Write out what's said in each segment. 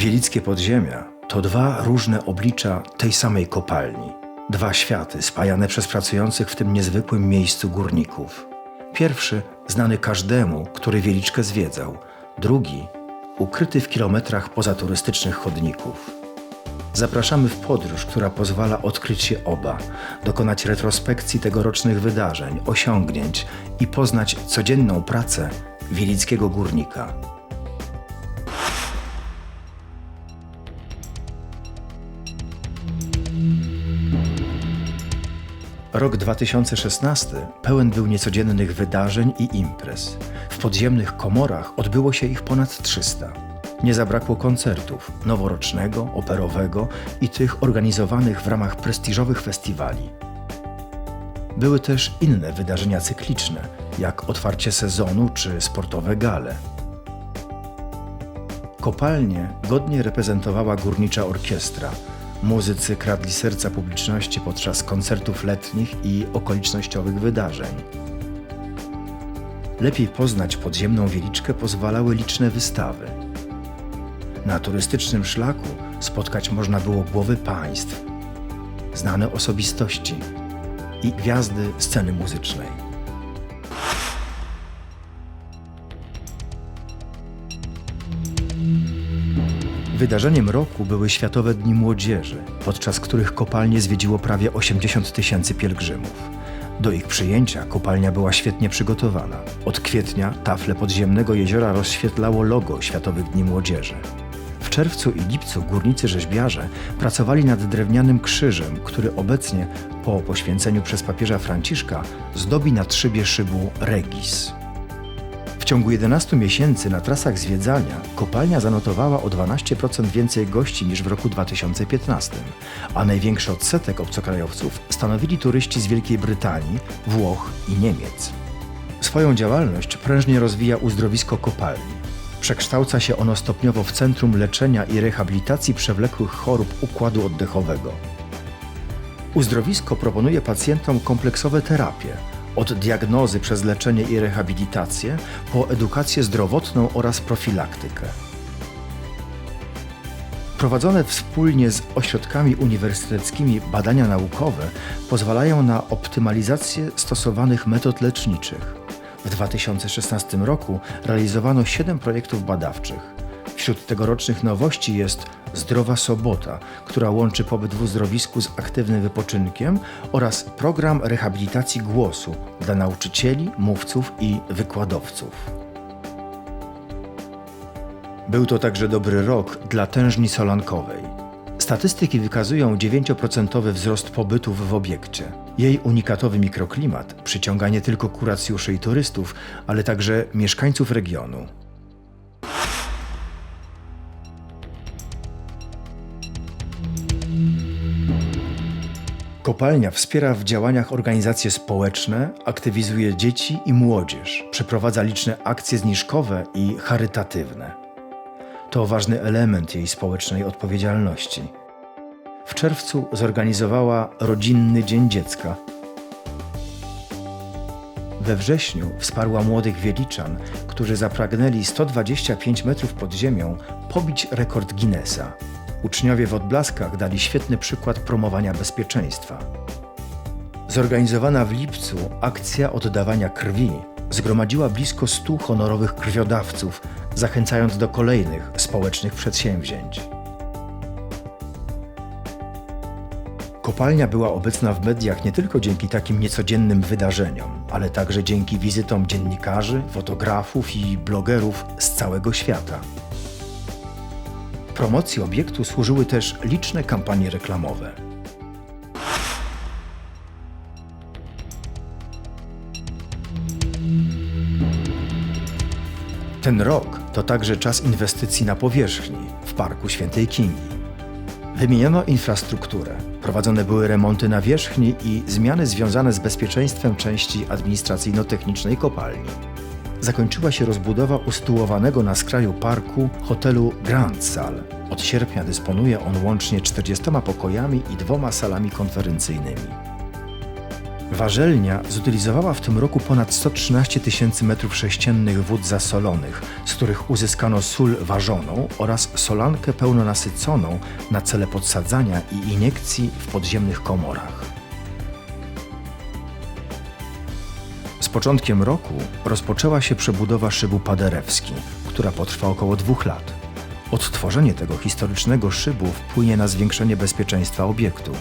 Wielickie podziemia to dwa różne oblicza tej samej kopalni. Dwa światy spajane przez pracujących w tym niezwykłym miejscu górników. Pierwszy znany każdemu, który Wieliczkę zwiedzał. Drugi ukryty w kilometrach poza turystycznych chodników. Zapraszamy w podróż, która pozwala odkryć je oba, dokonać retrospekcji tegorocznych wydarzeń, osiągnięć i poznać codzienną pracę wielickiego górnika. Rok 2016 pełen był niecodziennych wydarzeń i imprez. W podziemnych komorach odbyło się ich ponad 300. Nie zabrakło koncertów noworocznego, operowego i tych organizowanych w ramach prestiżowych festiwali. Były też inne wydarzenia cykliczne, jak otwarcie sezonu czy sportowe gale. Kopalnie godnie reprezentowała górnicza orkiestra. Muzycy kradli serca publiczności podczas koncertów letnich i okolicznościowych wydarzeń. Lepiej poznać podziemną wieliczkę pozwalały liczne wystawy. Na turystycznym szlaku spotkać można było głowy państw, znane osobistości i gwiazdy sceny muzycznej. Wydarzeniem roku były Światowe Dni Młodzieży, podczas których kopalnie zwiedziło prawie 80 tysięcy pielgrzymów. Do ich przyjęcia kopalnia była świetnie przygotowana. Od kwietnia tafle podziemnego jeziora rozświetlało logo Światowych Dni Młodzieży. W czerwcu i lipcu górnicy rzeźbiarze pracowali nad drewnianym krzyżem, który obecnie, po poświęceniu przez papieża Franciszka, zdobi na trzybie szybu Regis. Ciągu 11 miesięcy na trasach zwiedzania kopalnia zanotowała o 12% więcej gości niż w roku 2015, a największy odsetek obcokrajowców stanowili turyści z Wielkiej Brytanii, Włoch i Niemiec. Swoją działalność prężnie rozwija uzdrowisko kopalni. Przekształca się ono stopniowo w centrum leczenia i rehabilitacji przewlekłych chorób układu oddechowego. Uzdrowisko proponuje pacjentom kompleksowe terapie, od diagnozy przez leczenie i rehabilitację po edukację zdrowotną oraz profilaktykę. Prowadzone wspólnie z ośrodkami uniwersyteckimi badania naukowe pozwalają na optymalizację stosowanych metod leczniczych. W 2016 roku realizowano 7 projektów badawczych. Wśród tegorocznych nowości jest Zdrowa Sobota, która łączy pobyt w uzdrowisku z aktywnym wypoczynkiem oraz program rehabilitacji głosu dla nauczycieli, mówców i wykładowców. Był to także dobry rok dla tężni solankowej. Statystyki wykazują 9% wzrost pobytów w obiekcie. Jej unikatowy mikroklimat przyciąga nie tylko kuracjuszy i turystów, ale także mieszkańców regionu. Kopalnia wspiera w działaniach organizacje społeczne, aktywizuje dzieci i młodzież, przeprowadza liczne akcje zniżkowe i charytatywne. To ważny element jej społecznej odpowiedzialności. W czerwcu zorganizowała Rodzinny Dzień Dziecka. We wrześniu wsparła młodych Wieliczan, którzy zapragnęli 125 metrów pod ziemią pobić rekord Guinnessa. Uczniowie w odblaskach dali świetny przykład promowania bezpieczeństwa. Zorganizowana w lipcu akcja oddawania krwi zgromadziła blisko 100 honorowych krwiodawców, zachęcając do kolejnych społecznych przedsięwzięć. Kopalnia była obecna w mediach nie tylko dzięki takim niecodziennym wydarzeniom, ale także dzięki wizytom dziennikarzy, fotografów i blogerów z całego świata. Promocji obiektu służyły też liczne kampanie reklamowe. Ten rok to także czas inwestycji na powierzchni w Parku Świętej Kingi. Wymieniono infrastrukturę, prowadzone były remonty na wierzchni i zmiany związane z bezpieczeństwem części administracyjno-technicznej kopalni. Zakończyła się rozbudowa usytuowanego na skraju parku hotelu Grand Sal. Od sierpnia dysponuje on łącznie 40 pokojami i dwoma salami konferencyjnymi. Warzelnia zutylizowała w tym roku ponad 113 tysięcy metrów sześciennych wód zasolonych, z których uzyskano sól ważoną oraz solankę pełnonasyconą na cele podsadzania i iniekcji w podziemnych komorach. Początkiem roku rozpoczęła się przebudowa szybu Paderewski, która potrwa około dwóch lat. Odtworzenie tego historycznego szybu wpłynie na zwiększenie bezpieczeństwa obiektu.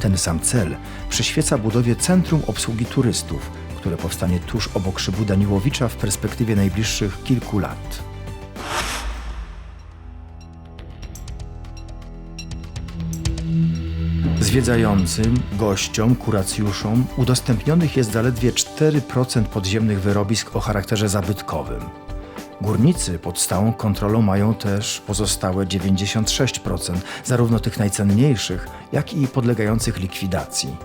Ten sam cel przyświeca budowie Centrum Obsługi Turystów, które powstanie tuż obok szybu Daniłowicza w perspektywie najbliższych kilku lat. Zwiedzającym, gościom, kuracjuszom udostępnionych jest zaledwie 4% podziemnych wyrobisk o charakterze zabytkowym. Górnicy pod stałą kontrolą mają też pozostałe 96%, zarówno tych najcenniejszych, jak i podlegających likwidacji.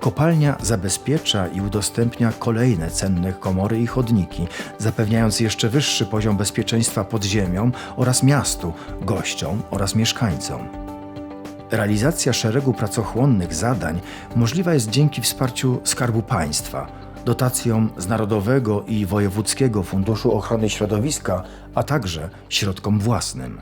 Kopalnia zabezpiecza i udostępnia kolejne cenne komory i chodniki, zapewniając jeszcze wyższy poziom bezpieczeństwa podziemiom oraz miastu, gościom oraz mieszkańcom. Realizacja szeregu pracochłonnych zadań możliwa jest dzięki wsparciu Skarbu Państwa, dotacjom z Narodowego i Wojewódzkiego Funduszu Ochrony Środowiska, a także środkom własnym.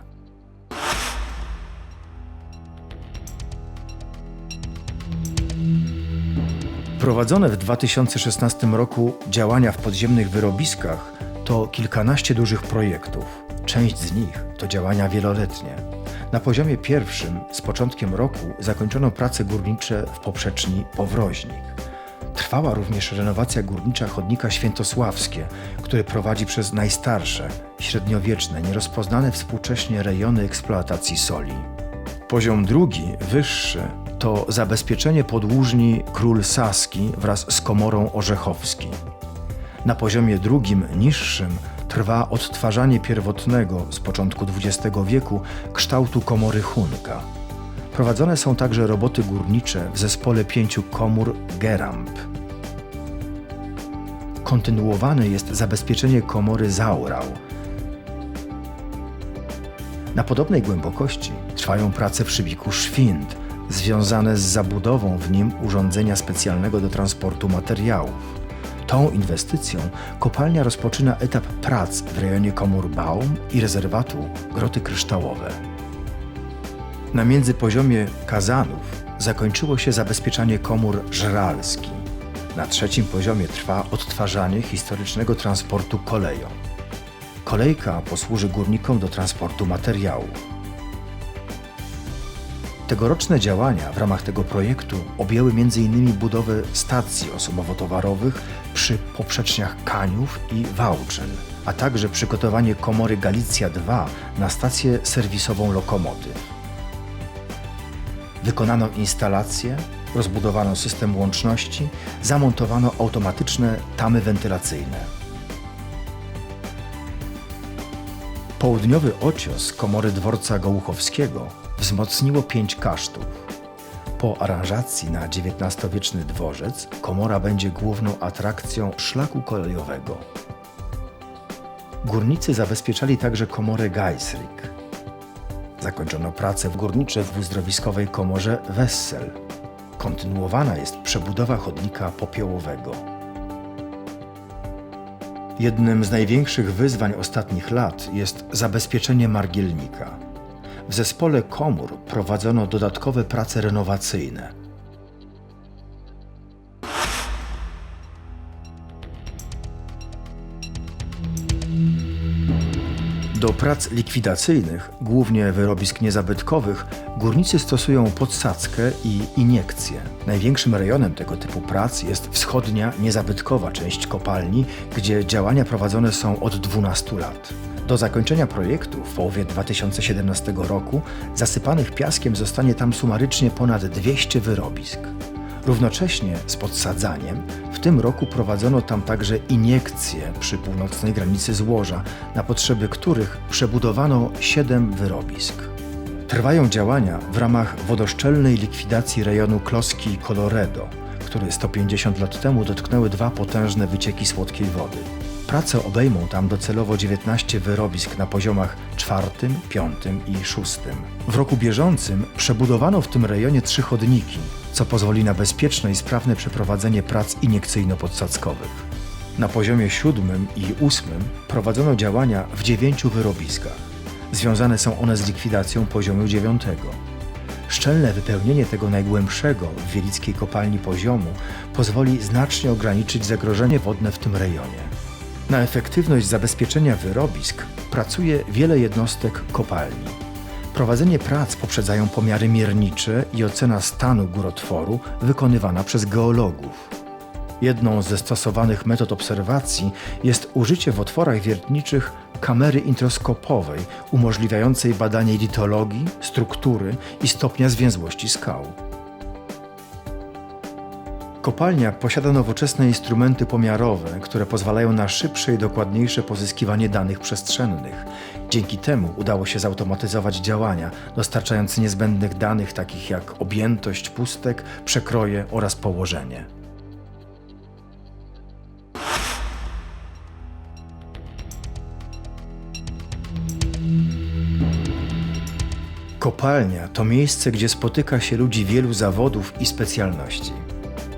Prowadzone w 2016 roku działania w podziemnych wyrobiskach to kilkanaście dużych projektów. Część z nich to działania wieloletnie. Na poziomie pierwszym z początkiem roku zakończono prace górnicze w poprzeczni Powroźnik. Trwała również renowacja górnicza chodnika Świętosławskie, który prowadzi przez najstarsze, średniowieczne, nierozpoznane współcześnie rejony eksploatacji soli. Poziom drugi, wyższy, to zabezpieczenie podłużni Król Saski wraz z komorą Orzechowski. Na poziomie drugim, niższym, trwa odtwarzanie pierwotnego z początku XX wieku kształtu komory Hunka. Prowadzone są także roboty górnicze w zespole pięciu komór Geramp. Kontynuowane jest zabezpieczenie komory Zaurał. Na podobnej głębokości trwają prace w szybiku Szwind, związane z zabudową w nim urządzenia specjalnego do transportu materiałów. Tą inwestycją kopalnia rozpoczyna etap prac w rejonie komór Baum i rezerwatu Groty Kryształowe. Na międzypoziomie kazanów zakończyło się zabezpieczanie komór Żralski. Na trzecim poziomie trwa odtwarzanie historycznego transportu koleją. Kolejka posłuży górnikom do transportu materiałów. Tegoroczne działania w ramach tego projektu objęły m.in. budowę stacji osobowo-towarowych przy poprzeczniach Kaniów i Wałczyn, a także przygotowanie komory Galicja 2 na stację serwisową lokomotyw. Wykonano instalację, rozbudowano system łączności, zamontowano automatyczne tamy wentylacyjne. Południowy ocios komory dworca Gołuchowskiego wzmocniło pięć kasztów. Po aranżacji na XIX-wieczny dworzec komora będzie główną atrakcją szlaku kolejowego. Górnicy zabezpieczali także komorę Geisrig. Zakończono pracę w górniczej w uzdrowiskowej komorze Wessel. Kontynuowana jest przebudowa chodnika popiołowego. Jednym z największych wyzwań ostatnich lat jest zabezpieczenie margielnika. W zespole komór prowadzono dodatkowe prace renowacyjne. Do prac likwidacyjnych, głównie wyrobisk niezabytkowych, górnicy stosują podsadzkę i iniekcję. Największym rejonem tego typu prac jest wschodnia, niezabytkowa część kopalni, gdzie działania prowadzone są od 12 lat. Do zakończenia projektu w połowie 2017 roku zasypanych piaskiem zostanie tam sumarycznie ponad 200 wyrobisk. Równocześnie z podsadzaniem w tym roku prowadzono tam także iniekcje przy północnej granicy złoża, na potrzeby których przebudowano 7 wyrobisk. Trwają działania w ramach wodoszczelnej likwidacji rejonu Kloski i Coloredo, który 150 lat temu dotknęły dwa potężne wycieki słodkiej wody. Prace obejmą tam docelowo 19 wyrobisk na poziomach czwartym, piątym i szóstym. W roku bieżącym przebudowano w tym rejonie trzy chodniki, co pozwoli na bezpieczne i sprawne przeprowadzenie prac iniekcyjno-podsadzkowych. Na poziomie siódmym i ósmym prowadzono działania w dziewięciu wyrobiskach. Związane są one z likwidacją poziomu dziewiątego. Szczelne wypełnienie tego najgłębszego w wielickiej kopalni poziomu pozwoli znacznie ograniczyć zagrożenie wodne w tym rejonie. Na efektywność zabezpieczenia wyrobisk pracuje wiele jednostek kopalni. Prowadzenie prac poprzedzają pomiary miernicze i ocena stanu górotworu wykonywana przez geologów. Jedną ze stosowanych metod obserwacji jest użycie w otworach wiertniczych kamery introskopowej umożliwiającej badanie litologii, struktury i stopnia zwięzłości skał. Kopalnia posiada nowoczesne instrumenty pomiarowe, które pozwalają na szybsze i dokładniejsze pozyskiwanie danych przestrzennych. Dzięki temu udało się zautomatyzować działania, dostarczając niezbędnych danych takich jak objętość pustek, przekroje oraz położenie. Kopalnia to miejsce, gdzie spotyka się ludzi wielu zawodów i specjalności.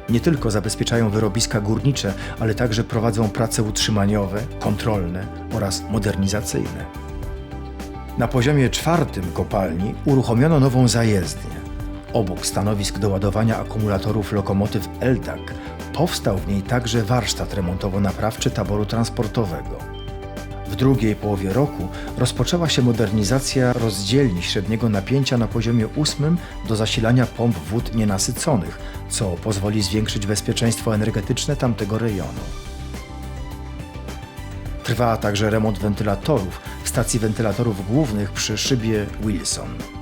Nie tylko zabezpieczają wyrobiska górnicze, ale także prowadzą prace utrzymaniowe, kontrolne oraz modernizacyjne. Na poziomie czwartym kopalni uruchomiono nową zajezdnię. Obok stanowisk do ładowania akumulatorów lokomotyw LTAC powstał w niej także warsztat remontowo-naprawczy taboru transportowego. W drugiej połowie roku rozpoczęła się modernizacja rozdzielni średniego napięcia na poziomie ósmym do zasilania pomp wód nienasyconych, co pozwoli zwiększyć bezpieczeństwo energetyczne tamtego rejonu. Trwa także remont wentylatorów w stacji wentylatorów głównych przy szybie Wilson.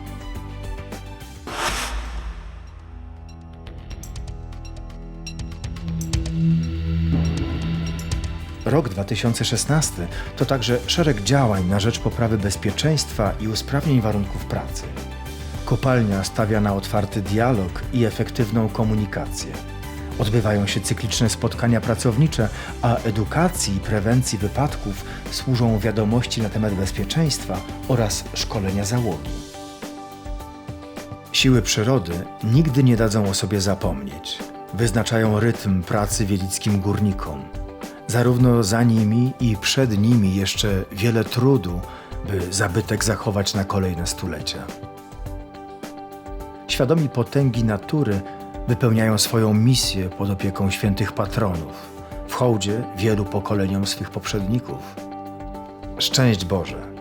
Rok 2016 to także szereg działań na rzecz poprawy bezpieczeństwa i usprawnień warunków pracy. Kopalnia stawia na otwarty dialog i efektywną komunikację. Odbywają się cykliczne spotkania pracownicze, a edukacji i prewencji wypadków służą wiadomości na temat bezpieczeństwa oraz szkolenia załogi. Siły przyrody nigdy nie dadzą o sobie zapomnieć. Wyznaczają rytm pracy wielickim górnikom. Zarówno za nimi i przed nimi jeszcze wiele trudu, by zabytek zachować na kolejne stulecia. Świadomi potęgi natury wypełniają swoją misję pod opieką świętych patronów, w hołdzie wielu pokoleniom swych poprzedników. Szczęść Boże!